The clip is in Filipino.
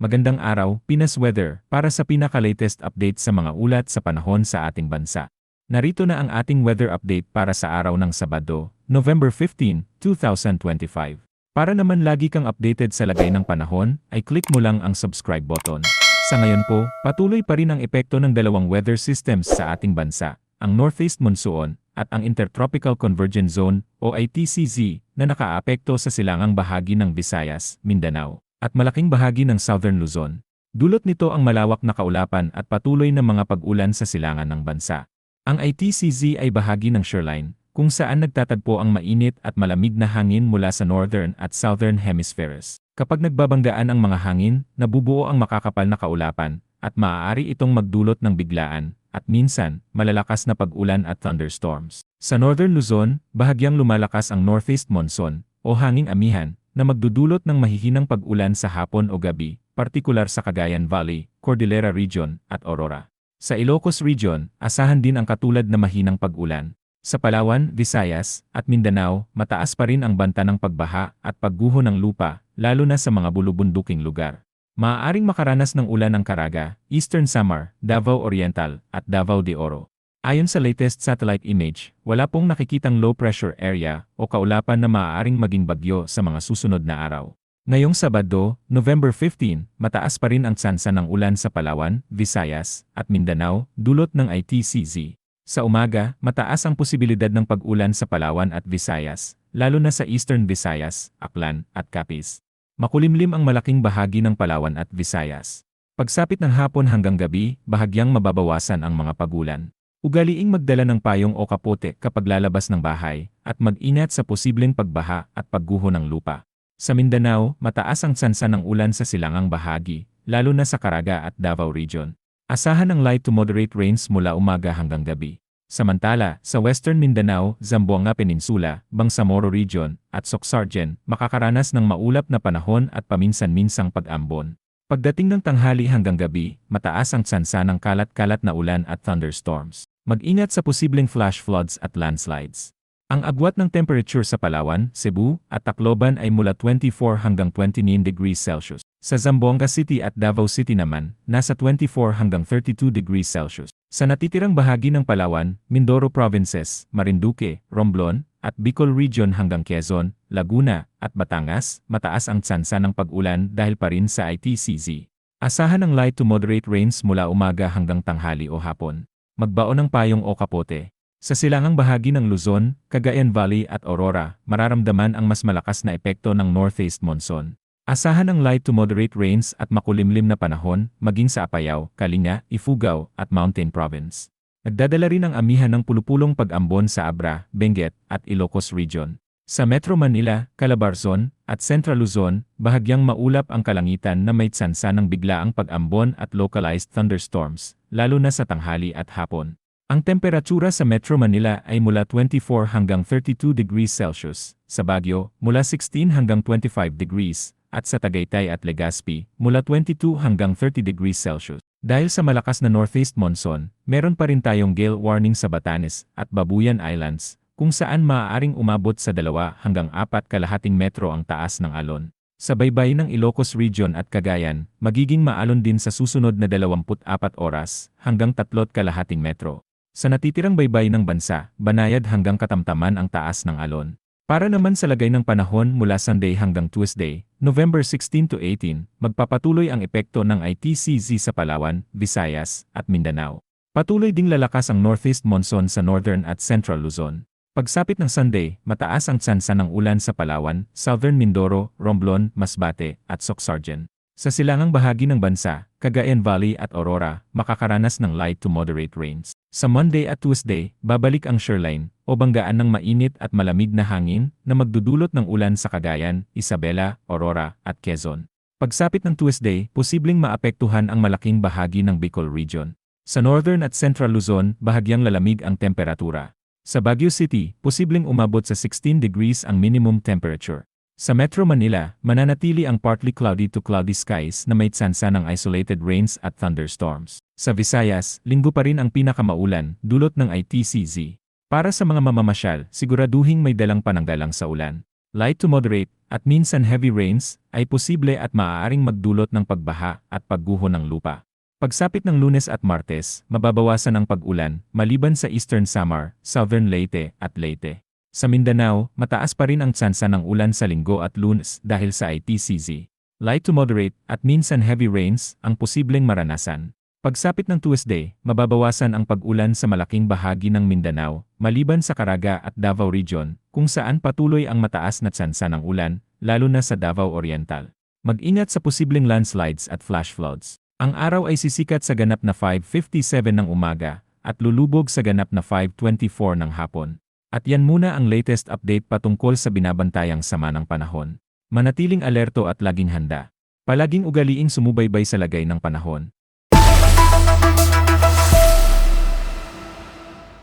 Magandang araw, Pinas Weather, para sa pinaka-latest update sa mga ulat sa panahon sa ating bansa. Narito na ang ating weather update para sa araw ng Sabado, November 15, 2025. Para naman lagi kang updated sa lagay ng panahon, ay click mo lang ang subscribe button. Sa ngayon po, patuloy pa rin ang epekto ng dalawang weather systems sa ating bansa, ang Northeast Monsoon at ang Intertropical Convergence Zone o ITCZ na nakaapekto sa silangang bahagi ng Visayas, Mindanao at malaking bahagi ng Southern Luzon. Dulot nito ang malawak na kaulapan at patuloy na mga pag-ulan sa silangan ng bansa. Ang ITCZ ay bahagi ng shoreline, kung saan nagtatagpo ang mainit at malamig na hangin mula sa northern at southern hemispheres. Kapag nagbabanggaan ang mga hangin, nabubuo ang makakapal na kaulapan, at maaari itong magdulot ng biglaan, at minsan, malalakas na pag-ulan at thunderstorms. Sa northern Luzon, bahagyang lumalakas ang northeast monsoon, o hanging amihan, na magdudulot ng mahihinang pag-ulan sa hapon o gabi, partikular sa Cagayan Valley, Cordillera Region, at Aurora. Sa Ilocos Region, asahan din ang katulad na mahinang pag-ulan. Sa Palawan, Visayas, at Mindanao, mataas pa rin ang banta ng pagbaha at pagguho ng lupa, lalo na sa mga bulubunduking lugar. Maaaring makaranas ng ulan ng Caraga, Eastern Samar, Davao Oriental, at Davao de Oro. Ayon sa latest satellite image, wala pong nakikitang low pressure area o kaulapan na maaaring maging bagyo sa mga susunod na araw. Ngayong Sabado, November 15, mataas pa rin ang tsansa ng ulan sa Palawan, Visayas, at Mindanao, dulot ng ITCZ. Sa umaga, mataas ang posibilidad ng pag-ulan sa Palawan at Visayas, lalo na sa Eastern Visayas, Aklan, at Capiz. Makulimlim ang malaking bahagi ng Palawan at Visayas. Pagsapit ng hapon hanggang gabi, bahagyang mababawasan ang mga pagulan. Ugaliing magdala ng payong o kapote kapag lalabas ng bahay, at mag-ingat sa posibleng pagbaha at pagguho ng lupa. Sa Mindanao, mataas ang sansa ng ulan sa silangang bahagi, lalo na sa Caraga at Davao Region. Asahan ng light to moderate rains mula umaga hanggang gabi. Samantala, sa Western Mindanao, Zamboanga Peninsula, Bangsamoro Region, at Soxargen, makakaranas ng maulap na panahon at paminsan-minsang pag-ambon. Pagdating ng tanghali hanggang gabi, mataas ang tsansa ng kalat-kalat na ulan at thunderstorms. Mag-ingat sa posibleng flash floods at landslides. Ang agwat ng temperature sa Palawan, Cebu, at Tacloban ay mula 24 hanggang 29 degrees Celsius. Sa Zamboanga City at Davao City naman, nasa 24 hanggang 32 degrees Celsius. Sa natitirang bahagi ng Palawan, Mindoro Provinces, Marinduque, Romblon, at Bicol Region hanggang Quezon, Laguna, at Batangas, mataas ang tsansa ng pag-ulan dahil pa rin sa ITCZ. Asahan ng light to moderate rains mula umaga hanggang tanghali o hapon magbaon ng payong o kapote. Sa silangang bahagi ng Luzon, Cagayan Valley at Aurora, mararamdaman ang mas malakas na epekto ng northeast monsoon. Asahan ng light to moderate rains at makulimlim na panahon, maging sa Apayao, Kalinga, Ifugao, at Mountain Province. Nagdadala rin ang amihan ng pulupulong pag-ambon sa Abra, Benguet, at Ilocos Region. Sa Metro Manila, Calabarzon, at Central Luzon, bahagyang maulap ang kalangitan na may tsansa ng biglaang pag-ambon at localized thunderstorms, lalo na sa tanghali at hapon. Ang temperatura sa Metro Manila ay mula 24 hanggang 32 degrees Celsius, sa Baguio, mula 16 hanggang 25 degrees, at sa Tagaytay at Legazpi, mula 22 hanggang 30 degrees Celsius. Dahil sa malakas na northeast monsoon, meron pa rin tayong gale warning sa Batanes at Babuyan Islands, kung saan maaaring umabot sa dalawa hanggang apat kalahating metro ang taas ng alon. Sa baybay ng Ilocos Region at Cagayan, magiging maalon din sa susunod na 24 oras hanggang 3 kalahating metro. Sa natitirang baybay ng bansa, banayad hanggang katamtaman ang taas ng alon. Para naman sa lagay ng panahon mula Sunday hanggang Tuesday, November 16 to 18, magpapatuloy ang epekto ng ITCZ sa Palawan, Visayas, at Mindanao. Patuloy ding lalakas ang northeast monsoon sa northern at central Luzon. Pagsapit ng Sunday, mataas ang tsansa ng ulan sa Palawan, Southern Mindoro, Romblon, Masbate, at Soxargen. Sa silangang bahagi ng bansa, Cagayan Valley at Aurora, makakaranas ng light to moderate rains. Sa Monday at Tuesday, babalik ang shoreline, o banggaan ng mainit at malamig na hangin na magdudulot ng ulan sa Cagayan, Isabela, Aurora, at Quezon. Pagsapit ng Tuesday, posibleng maapektuhan ang malaking bahagi ng Bicol Region. Sa Northern at Central Luzon, bahagyang lalamig ang temperatura. Sa Baguio City, posibleng umabot sa 16 degrees ang minimum temperature. Sa Metro Manila, mananatili ang partly cloudy to cloudy skies na may tsansa ng isolated rains at thunderstorms. Sa Visayas, linggo pa rin ang pinakamaulan, dulot ng ITCZ. Para sa mga mamamasyal, siguraduhing may dalang pananggalang sa ulan. Light to moderate, at minsan heavy rains, ay posible at maaaring magdulot ng pagbaha at pagguho ng lupa. Pagsapit ng lunes at martes, mababawasan ang pag-ulan, maliban sa Eastern Samar, Southern Leyte at Leyte. Sa Mindanao, mataas pa rin ang tsansa ng ulan sa linggo at lunes dahil sa ITCZ. Light to moderate at minsan heavy rains ang posibleng maranasan. Pagsapit ng Tuesday, mababawasan ang pag-ulan sa malaking bahagi ng Mindanao, maliban sa Caraga at Davao Region, kung saan patuloy ang mataas na tsansa ng ulan, lalo na sa Davao Oriental. Mag-ingat sa posibleng landslides at flash floods. Ang araw ay sisikat sa ganap na 5.57 ng umaga at lulubog sa ganap na 5.24 ng hapon. At yan muna ang latest update patungkol sa binabantayang sama ng panahon. Manatiling alerto at laging handa. Palaging ugaliing sumubaybay sa lagay ng panahon.